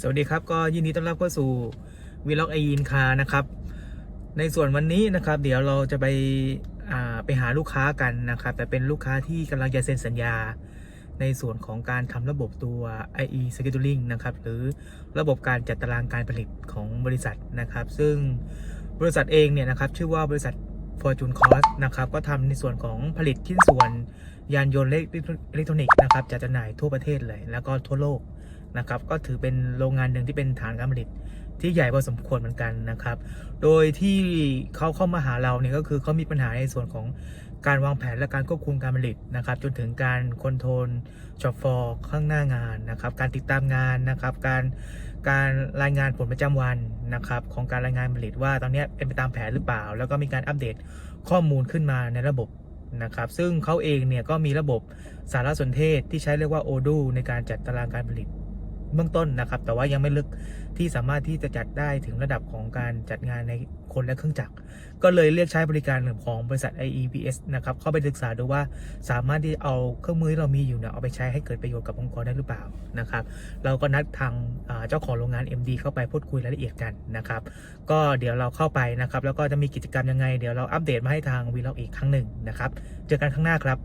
สวัสดีครับก็ยินดีต้อนรับเข้าสู่วีล็อกไอยินคานะครับ ในส่วนวันนี้นะครับ เดี๋ยวเราจะไปไปหาลูกค้ากันนะครับ แต่เป็นลูกค้าที่กำลังจะเซ็นสัญญา ในส่วนของการทำระบบตัว IE Scheduling นะครับ หรือระบบการจัดตารางการผลิตของบริษัทนะครับ ซึ่งบริษัทเองเนี่ยนะครับ ชื่อว่าบริษัท Fortune Cost นะครับ ก็ทำในส่วนของผลิตชิ้นส่วนยานยนต์และอิเล็กทรอนิกส์นะครับจัดจำหน่ายทั่วประเทศเลย แล้วก็ทั่วโลก นะครับก็ถือเป็นโรงงานหนึ่งที่เป็นฐานการผลิตที่ใหญ่พอสมควรเหมือนกันนะครับ โดยที่เขาเข้ามาหาเราเนี่ยก็คือเขามีปัญหาในส่วนของการวางแผนและการควบคุมการผลิตนะครับ จนถึงการคอนโทรลช็อปฟอร์ข้างหน้างานนะครับ การติดตามงานนะครับ การการรายงานผลประจำวันนะครับ ของการรายงานผลิตว่าตอนนี้เป็นไปตามแผนหรือเปล่า แล้วก็มีการอัปเดตข้อมูลขึ้นมาในระบบนะครับ ซึ่งเขาเองเนี่ยก็มีระบบสารสนเทศที่ใช้เรียกว่า Odoo ในการจัดตารางการผลิต เบื้องต้นนะครับ แต่ว่ายังไม่ลึกที่สามารถที่จะจัดได้ถึงระดับของการจัดงานในคนและเครื่องจักร ก็เลยเรียกใช้บริการของบริษัท IEPS นะครับ เข้าไปศึกษาดูว่าสามารถที่เอาเครื่องมือที่เรามีอยู่เนี่ยเอาไปใช้ให้เกิดประโยชน์กับองค์กรได้หรือเปล่านะครับ เราก็นัดทางเจ้าของโรงงาน MD เข้าไปพูดคุยรายละเอียดกันนะครับ ก็เดี๋ยวเราเข้าไปนะครับ แล้วก็จะมีกิจกรรมยังไง เดี๋ยวเราอัปเดตมาให้ทางวีล็อกอีกครั้งหนึ่งนะครับ เจอกันข้างหน้าครับ